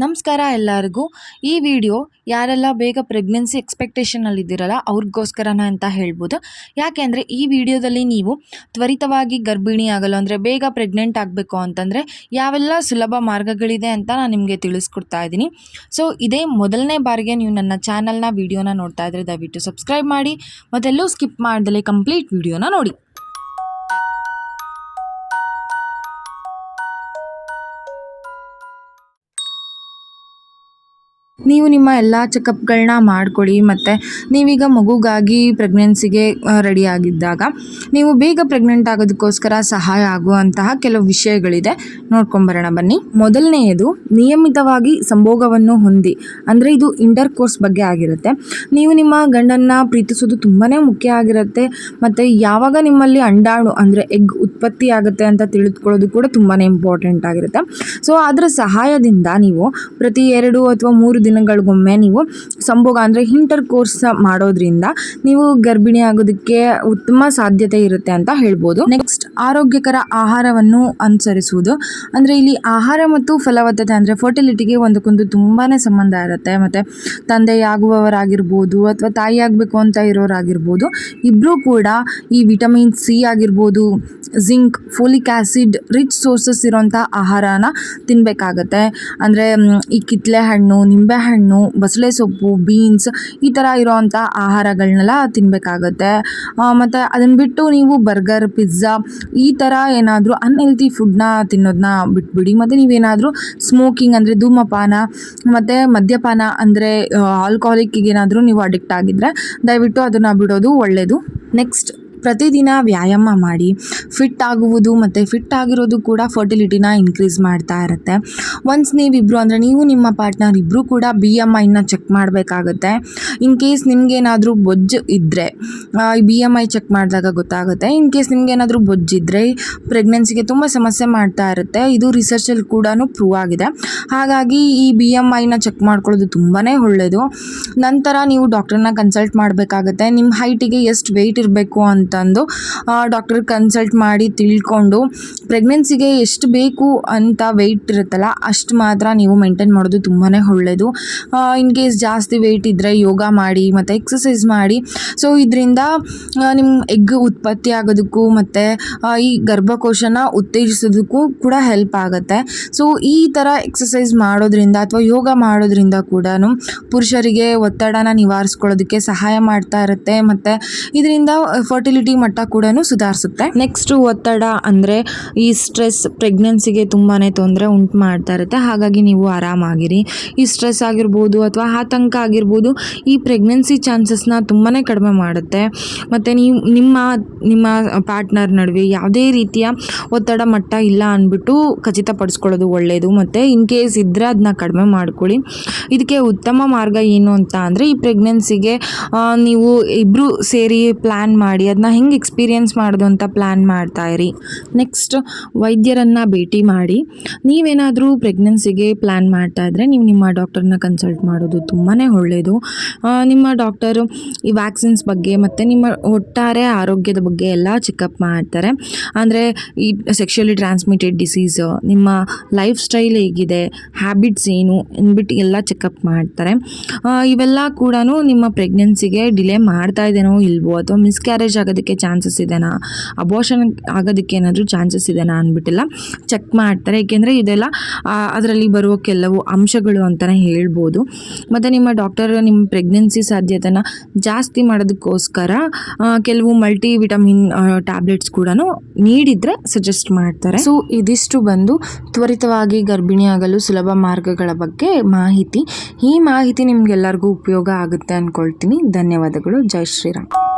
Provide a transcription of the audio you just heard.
ನಮಸ್ಕಾರ ಎಲ್ಲರಿಗೂ. ಈ ವಿಡಿಯೋ ಯಾರೆಲ್ಲ ಬೇಗ ಪ್ರೆಗ್ನೆನ್ಸಿ ಎಕ್ಸ್ಪೆಕ್ಟೇಷನಲ್ಲಿದ್ದೀರಲ್ಲ ಅವ್ರಿಗೋಸ್ಕರನ ಅಂತ ಹೇಳ್ಬೋದು. ಯಾಕೆಂದರೆ ಈ ವಿಡಿಯೋದಲ್ಲಿ ನೀವು ತ್ವರಿತವಾಗಿ ಗರ್ಭಿಣಿ ಆಗಲು ಅಂದರೆ ಬೇಗ ಪ್ರೆಗ್ನೆಂಟ್ ಆಗಬೇಕು ಅಂತಂದರೆ ಯಾವೆಲ್ಲ ಸುಲಭ ಮಾರ್ಗಗಳಿದೆ ಅಂತ ನಾನು ನಿಮಗೆ ತಿಳಿಸ್ಕೊಡ್ತಾ ಇದ್ದೀನಿ. ಸೊ ಇದೇ ಮೊದಲನೇ ಬಾರಿಗೆ ನೀವು ನನ್ನ ಚಾನಲ್ನ ವಿಡಿಯೋನ ನೋಡ್ತಾ ಇದ್ದರೆ ದಯವಿಟ್ಟು ಸಬ್ಸ್ಕ್ರೈಬ್ ಮಾಡಿ. ಮತ್ತೆಲ್ಲೂ ಸ್ಕಿಪ್ ಮಾಡ್ದಲೇ ಕಂಪ್ಲೀಟ್ ವಿಡಿಯೋನ ನೋಡಿ. ನೀವು ನಿಮ್ಮ ಎಲ್ಲ ಚೆಕಪ್ಗಳನ್ನ ಮಾಡ್ಕೊಳ್ಳಿ ಮತ್ತು ನೀವೀಗ ಮಗುಗಾಗಿ ಪ್ರೆಗ್ನೆನ್ಸಿಗೆ ರೆಡಿ ಆಗಿದ್ದಾಗ ನೀವು ಬೇಗ ಪ್ರೆಗ್ನೆಂಟ್ ಆಗೋದಕ್ಕೋಸ್ಕರ ಸಹಾಯ ಆಗುವಂತಹ ಕೆಲವು ವಿಷಯಗಳಿದೆ. ನೋಡ್ಕೊಂಬರೋಣ ಬನ್ನಿ. ಮೊದಲನೆಯದು, ನಿಯಮಿತವಾಗಿ ಸಂಭೋಗವನ್ನು ಹೊಂದಿ. ಅಂದರೆ ಇದು ಇಂಟರ್ ಕೋರ್ಸ್ ಬಗ್ಗೆ ಆಗಿರುತ್ತೆ. ನೀವು ನಿಮ್ಮ ಗಂಡನ್ನು ಪ್ರೀತಿಸೋದು ತುಂಬಾ ಮುಖ್ಯ ಆಗಿರುತ್ತೆ. ಮತ್ತು ಯಾವಾಗ ನಿಮ್ಮಲ್ಲಿ ಅಂಡಾಣು, ಅಂದರೆ ಎಗ್ ಉತ್ಪತ್ತಿ ಆಗುತ್ತೆ ಅಂತ ತಿಳಿದುಕೊಳ್ಳೋದು ಕೂಡ ತುಂಬಾ ಇಂಪಾರ್ಟೆಂಟ್ ಆಗಿರುತ್ತೆ. ಸೊ ಅದರ ಸಹಾಯದಿಂದ ನೀವು ಪ್ರತಿ ಎರಡು ಅಥವಾ ಮೂರು ದಿನಗಳಿಗೊಮ್ಮೆ ನೀವು ಸಂಭೋಗ ಅಂದರೆ ಇಂಟರ್ ಕೋರ್ಸ್ ಮಾಡೋದ್ರಿಂದ ನೀವು ಗರ್ಭಿಣಿ ಆಗೋದಕ್ಕೆ ಉತ್ತಮ ಸಾಧ್ಯತೆ ಇರುತ್ತೆ ಅಂತ ಹೇಳ್ಬೋದು. ನೆಕ್ಸ್ಟ್ ಆರೋಗ್ಯಕರ ಆಹಾರವನ್ನು ಅನುಸರಿಸುವುದು. ಅಂದರೆ ಇಲ್ಲಿ ಆಹಾರ ಮತ್ತು ಫಲವತ್ತತೆ ಅಂದರೆ ಫರ್ಟಿಲಿಟಿಗೆ ಒಂದಕ್ಕೊಂದು ತುಂಬಾ ಸಂಬಂಧ ಇರುತ್ತೆ. ಮತ್ತು ತಂದೆಯಾಗುವವರಾಗಿರ್ಬೋದು ಅಥವಾ ತಾಯಿ ಆಗಬೇಕು ಅಂತ ಇರೋರಾಗಿರ್ಬೋದು ಇಬ್ಬರೂ ಕೂಡ ಈ ವಿಟಮಿನ್ ಸಿ ಆಗಿರ್ಬೋದು zinc folic acid rich sources ಇರೋಂಥ ಆಹಾರನ ತಿನ್ನಬೇಕಾಗತ್ತೆ ಅಂದರೆ ಈ ಕಿತ್ತಲೆ ಹಣ್ಣು ನಿಂಬೆಹಣ್ಣು ಬಸಳೆ ಸೊಪ್ಪು ಬೀನ್ಸ್ ಈ ಥರ ಇರೋವಂಥ ಆಹಾರಗಳನ್ನೆಲ್ಲ ತಿನ್ನಬೇಕಾಗತ್ತೆ ಮತ್ತು ಅದನ್ನು ಬಿಟ್ಟು ನೀವು ಬರ್ಗರ್, ಪಿಜ್ಜಾ ಈ ಥರ ಏನಾದರೂ ಅನ್ಹೆಲ್ತಿ ಫುಡ್ನ ತಿನ್ನೋದನ್ನ ಬಿಟ್ಬಿಡಿ. ಮತ್ತು ನೀವೇನಾದರೂ ಸ್ಮೋಕಿಂಗ್ ಅಂದರೆ ಧೂಮಪಾನ, ಮತ್ತು ಮದ್ಯಪಾನ ಅಂದರೆ ಆಲ್ಕೋಹಾಲಿಕ್ಕಿಗೆ ಏನಾದರೂ ನೀವು ಅಡಿಕ್ಟ್ ಆಗಿದ್ದರೆ ದಯವಿಟ್ಟು ಅದನ್ನು ಬಿಡೋದು ಒಳ್ಳೆಯದು ನೆಕ್ಸ್ಟ್ ಪ್ರತಿದಿನ ವ್ಯಾಯಾಮ ಮಾಡಿ ಫಿಟ್ ಆಗುವುದು ಮತ್ತು ಫಿಟ್ ಆಗಿರೋದು ಕೂಡ ಫರ್ಟಿಲಿಟಿನ ಇನ್ಕ್ರೀಸ್ ಮಾಡ್ತಾ ಇರುತ್ತೆ. ಒನ್ಸ್ ನೀವಿಬ್ಬರು ಅಂದರೆ ನೀವು ನಿಮ್ಮ ಪಾರ್ಟ್ನರ್ ಇಬ್ಬರು ಕೂಡ ಬಿ ಎಂ ಐನ ಚೆಕ್ ಮಾಡಬೇಕಾಗತ್ತೆ. ಇನ್ ಕೇಸ್ ನಿಮಗೇನಾದರೂ ಬೊಜ್ಜು ಇದ್ದರೆ ಬಿ ಎಂ ಐ ಚೆಕ್ ಮಾಡಿದಾಗ ಗೊತ್ತಾಗುತ್ತೆ. ಇನ್ ಕೇಸ್ ನಿಮಗೇನಾದರೂ ಬೊಜ್ಜಿದ್ರೆ ಪ್ರೆಗ್ನೆನ್ಸಿಗೆ ತುಂಬ ಸಮಸ್ಯೆ ಮಾಡ್ತಾ ಇರುತ್ತೆ. ಇದು ರಿಸರ್ಚಲ್ಲಿ ಕೂಡ ಪ್ರೂವ್ ಆಗಿದೆ. ಹಾಗಾಗಿ ಈ ಬಿ ಎಂ ಐನ ಚೆಕ್ ಮಾಡ್ಕೊಳ್ಳೋದು ತುಂಬಾ ಒಳ್ಳೆಯದು ನಂತರ ನೀವು ಡಾಕ್ಟರ್ನ ಕನ್ಸಲ್ಟ್ ಮಾಡಬೇಕಾಗತ್ತೆ. ನಿಮ್ಮ ಹೈಟಿಗೆ ಎಷ್ಟು ವೆಯ್ಟ್ ಇರಬೇಕು ಅಂತಂದು ಡಾಕ್ಟರ್ ಕನ್ಸಲ್ಟ್ ಮಾಡಿ ತಿಳ್ಕೊಂಡು ಪ್ರೆಗ್ನೆನ್ಸಿಗೆ ಎಷ್ಟು ಬೇಕು ಅಂತ ವೆಯ್ಟ್ ಇರುತ್ತಲ್ಲ, ಅಷ್ಟು ಮಾತ್ರ ನೀವು ಮೇಂಟೈನ್ ಮಾಡೋದು ತುಂಬಾ ಒಳ್ಳೆಯದು ಇನ್ ಕೇಸ್ ಜಾಸ್ತಿ ವೆಯ್ಟ್ ಇದ್ದರೆ ಯೋಗ ಮಾಡಿ, ಮತ್ತು ಎಕ್ಸಸೈಸ್ ಮಾಡಿ. ಸೊ ಇದರಿಂದ ನಿಮ್ಮ ಎಗ್ ಉತ್ಪತ್ತಿ ಆಗೋದಕ್ಕೂ ಮತ್ತು ಈ ಗರ್ಭಕೋಶನ ಉತ್ತೇಜಿಸೋದಕ್ಕೂ ಕೂಡ ಹೆಲ್ಪ್ ಆಗುತ್ತೆ. ಸೊ ಈ ಥರ ಎಕ್ಸಸೈಸ್ ಮಾಡೋದ್ರಿಂದ ಅಥವಾ ಯೋಗ ಮಾಡೋದ್ರಿಂದ ಕೂಡ ಪುರುಷರಿಗೆ ಒತ್ತಡನ ನಿವಾರಿಸ್ಕೊಳ್ಳೋದಕ್ಕೆ ಸಹಾಯ ಮಾಡ್ತಾ ಇರುತ್ತೆ. ಮತ್ತು, ಇದರಿಂದ ಫರ್ಟಿಲಿಟಿ ಮಟ್ಟ ಕೂಡ ಸುಧಾರಿಸುತ್ತೆ. ನೆಕ್ಸ್ಟ್ ಒತ್ತಡ ಅಂದರೆ ಈ ಸ್ಟ್ರೆಸ್ ಪ್ರೆಗ್ನೆನ್ಸಿಗೆ ತುಂಬಾ ತೊಂದರೆ ಉಂಟು ಮಾಡ್ತಾ ಇರುತ್ತೆ. ಹಾಗಾಗಿ ನೀವು ಆರಾಮಾಗಿರಿ. ಈ ಸ್ಟ್ರೆಸ್ ಆಗಿರ್ಬೋದು ಅಥವಾ ಆತಂಕ ಆಗಿರ್ಬೋದು, ಈ ಪ್ರೆಗ್ನೆನ್ಸಿ ಚಾನ್ಸಸ್ನ ತುಂಬಾ ಕಡಿಮೆ ಮಾಡುತ್ತೆ. ಮತ್ತು ನೀವು ನಿಮ್ಮ ನಿಮ್ಮ ಪಾರ್ಟ್ನರ್ ನಡುವೆ ಯಾವುದೇ ರೀತಿಯ ಒತ್ತಡ ಮಟ್ಟ ಇಲ್ಲ ಅಂದ್ಬಿಟ್ಟು ಖಚಿತಪಡಿಸ್ಕೊಳ್ಳೋದು ಒಳ್ಳೆಯದು ಮತ್ತು ಇನ್ ಕೇಸ್ ಇದ್ದರೆ ಅದನ್ನ ಕಡಿಮೆ ಮಾಡ್ಕೊಳ್ಳಿ. ಇದಕ್ಕೆ ಉತ್ತಮ ಮಾರ್ಗ ಏನು ಅಂತ ಅಂದರೆ ಈ ಪ್ರೆಗ್ನೆನ್ಸಿಗೆ ನೀವು ಇಬ್ಬರು ಸೇರಿ ಪ್ಲ್ಯಾನ್ ಮಾಡಿ ಅದನ್ನ ಹೆಂಗೆ ಎಕ್ಸ್ಪೀರಿಯೆನ್ಸ್ ಮಾಡೋದು ಅಂತ ಪ್ಲ್ಯಾನ್ ಮಾಡ್ತಾ ಇರಿ. ನೆಕ್ಸ್ಟ್ ವೈದ್ಯರನ್ನು ಭೇಟಿ ಮಾಡಿ. ನೀವೇನಾದರೂ ಪ್ರೆಗ್ನೆನ್ಸಿಗೆ ಪ್ಲ್ಯಾನ್ ಮಾಡ್ತಾ ಇದ್ದರೆ ನೀವು ನಿಮ್ಮ ಡಾಕ್ಟರ್ನ ಕನ್ಸಲ್ಟ್ ಮಾಡೋದು ತುಂಬಾ ಒಳ್ಳೆಯದು ನಿಮ್ಮ ಡಾಕ್ಟರು ಈ ವ್ಯಾಕ್ಸಿನ್ಸ್ ಬಗ್ಗೆ ಮತ್ತು ನಿಮ್ಮ ಒಟ್ಟಾರೆ ಆರೋಗ್ಯದ ಬಗ್ಗೆ ಎಲ್ಲ ಚೆಕಪ್ ಮಾಡ್ತಾರೆ. ಅಂದರೆ ಈ ಸೆಕ್ಷುಲಿ ಟ್ರಾನ್ಸ್ಮಿಟೆಡ್ ಡಿಸೀಸ್ ನಿಮ್ಮ ಲೈಫ್ ಸ್ಟೈಲ್ ಹೇಗಿದೆ ಹ್ಯಾಬಿಟ್ಸ್ ಏನು ಅಂದ್ಬಿಟ್ಟು ಎಲ್ಲ ಚೆಕಪ್ ಮಾಡ್ತಾರೆ. ಇವೆಲ್ಲ ಕೂಡ ನಿಮ್ಮ ಪ್ರೆಗ್ನೆನ್ಸಿಗೆ ಡಿಲೇ ಮಾಡ್ತಾ ಇದೇನೋ ಇಲ್ವೋ ಅಥವಾ ಮಿಸ್ಕ್ಯಾರೇಜ್ ಆಗೋದಕ್ಕೆ ಚಾನ್ಸಸ್ ಇದೆನಾ? ಅಬೋಷನ್ ಆಗೋದಕ್ಕೆ ಏನಾದರೂ ಚಾನ್ಸಸ್ ಇದೆನಾ ಅಂದ್ಬಿಟ್ಟೆಲ್ಲ. ಚೆಕ್ ಮಾಡ್ತಾರೆ. ಏಕೆಂದರೆ ಇದೆಲ್ಲ ಅದರಲ್ಲಿ ಬರುವ ಕೆಲವು ಅಂಶಗಳು ಅಂತಲೇ ಹೇಳ್ಬೋದು. ಮತ್ತು ನಿಮ್ಮ ಡಾಕ್ಟರ್ ನಿಮ್ಮ ಪ್ರೆಗ್ನೆನ್ಸಿ ಸಾಧ್ಯತೆನ ಜಾಸ್ತಿ ಮಾಡೋದಕ್ಕೋಸ್ಕರ ಕೆಲವು ಮಲ್ಟಿ ವಿಟಮಿನ್ ಟ್ಯಾಬ್ಲೆಟ್ಸ್ ಕೂಡ ನೀಡಿದರೆ ಸಜೆಸ್ಟ್ ಮಾಡ್ತಾರೆ. ಸೊ ಇದಿಷ್ಟು ಬಂದು ತ್ವರಿತವಾಗಿ ಗರ್ಭಿಣಿ ಆಗಲು ಸುಲಭ ಮಾರ್ಗಗಳ ಬಗ್ಗೆ ಮಾಹಿತಿ. ಈ ಮಾಹಿತಿ ನಿಮಗೆಲ್ಲರಿಗೂ ಉಪಯೋಗ ಆಗುತ್ತೆ ಅಂದ್ಕೊಳ್ತೀನಿ ಧನ್ಯವಾದಗಳು. ಜೈ ಶ್ರೀರಾಮ್.